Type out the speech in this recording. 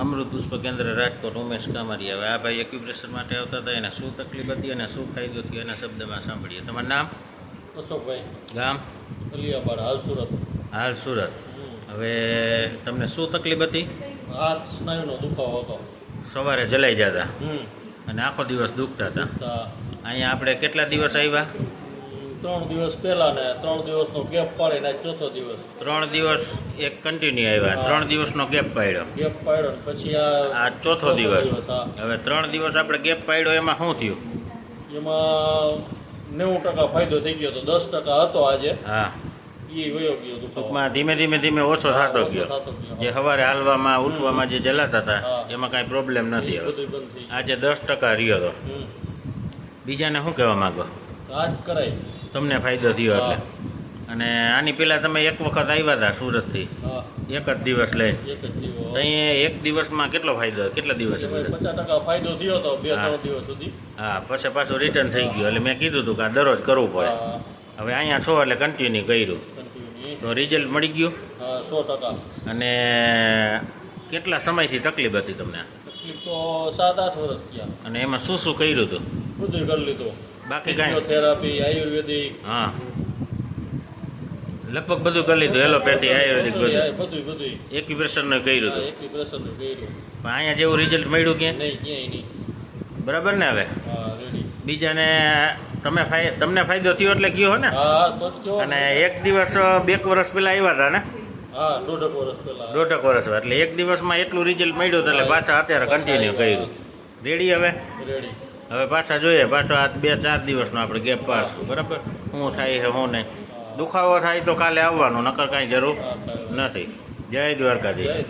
અમૃત પુષ્પ કેન્દ્ર રાજકોટ ઉમેશ કામરિયા હવે આ ભાઈ એક્યુપ્રેશર માટે આવતા હતા એને શું તકલીફ હતી અને શું ફાયદો થયો એના શબ્દમાં સાંભળીએ. તમારું નામ? અશોકભાઈ. ગામ? અલિયાબાદ હાલ સુરત. હાલ સુરત. હવે તમને શું તકલીફ હતી? હાથ સ્નાયુનો દુખાવો હતો. સવારે જલાઈ જતા? અને આખો દિવસ દુખતા હતા? અહીંયા આપણે કેટલા દિવસ આવ્યા? ત્રણ દિવસ પહેલા ને ત્રણ દિવસનો ગેપ પાડીને આજ ચોથો દિવસ. ત્રણ દિવસ એક કન્ટિન્યુ આવ્યા. ત્રણ દિવસનો ગેપ પાડ્યો. ગેપ પાડ્યો પછી આ આ ચોથો દિવસ. હવે ત્રણ દિવસ આપણે ગેપ પાડ્યો એમાં શું થયું? એમાં નેવું ટકા ફાયદો થઈ ગયો તો દસ ટકા હતો આજે. હા. ટૂંકમાં ધીમે ધીમે ધીમે ઓછો થતો ગયો. જે સવારે હાલવામાં ઉઠવામાં જે જલાતા હતા એમાં કાંઈ પ્રોબ્લેમ નથી હવે. આજે દસ ટકા રહ્યો હતો બીજાને શું કહેવા માંગો? આજ કરાય. તમને ફાયદો થયો. એટલે. અને આની પહેલાં તમે એક વખત આવ્યા હતા સુરતથી. એક જ દિવસ લઈ એક જ દિવસ. ત્યાં એક દિવસમાં કેટલો ફાયદો કેટલા દિવસ પચાસ ટકા ફાયદો થયો હતો બે. ત્રણ દિવસ સુધી. હા પછી પાછું રિટર્ન થઈ ગયું. એટલે મેં કીધું હતું કે આ દરરોજ કરવું પડે. હવે અહીંયા છો એટલે કન્ટિન્યુ કર્યું. તો રિઝલ્ટ મળી ગયું? સો ટકા. અને કેટલા સમયથી તકલીફ હતી તમને? તકલીફ તો સાત આઠ વર્ષ થયા. અને એમાં શું શું કર્યું હતું બધું કરી લીધું. બાકી કાંઈ ફિઝિયોથેરાપી આયુર્વેદિક. હા. લગભગ બધું કરી લીધું એલોપેથી આયુર્વેદિક બધું. બધું બધું. એક્યુપ્રેશરનું કર્યું હતું એક પ્રસન્ન કર્યું પણ અહીંયા જેવું રિઝલ્ટ મળ્યું કે નહીં ક્યાંય નહીં. બરાબર ને હવે? બીજાને તમે તમને ફાયદો થયો એટલે ગયો ને. અને એક દિવસ બે વર્ષ પહેલા આવ્યા હતા ને? દોઢક વર્ષ પહેલા. દોઢક વર્ષ એટલે એક દિવસમાં એટલું રિઝલ્ટ મળ્યું એટલે પાછા અત્યારે કન્ટિન્યુ કર્યું. રેડી હવે? રેડી હવે પાછા જોઈએ, પાછો આ બે ચાર દિવસનો આપણે ગેપ પાડશું, બરાબર? શું થાય છે શું નહીં. દુખાવો થાય તો કાલે આવવાનું, નકર કાંઈ જરૂર નથી. જય દ્વારકાધીશ.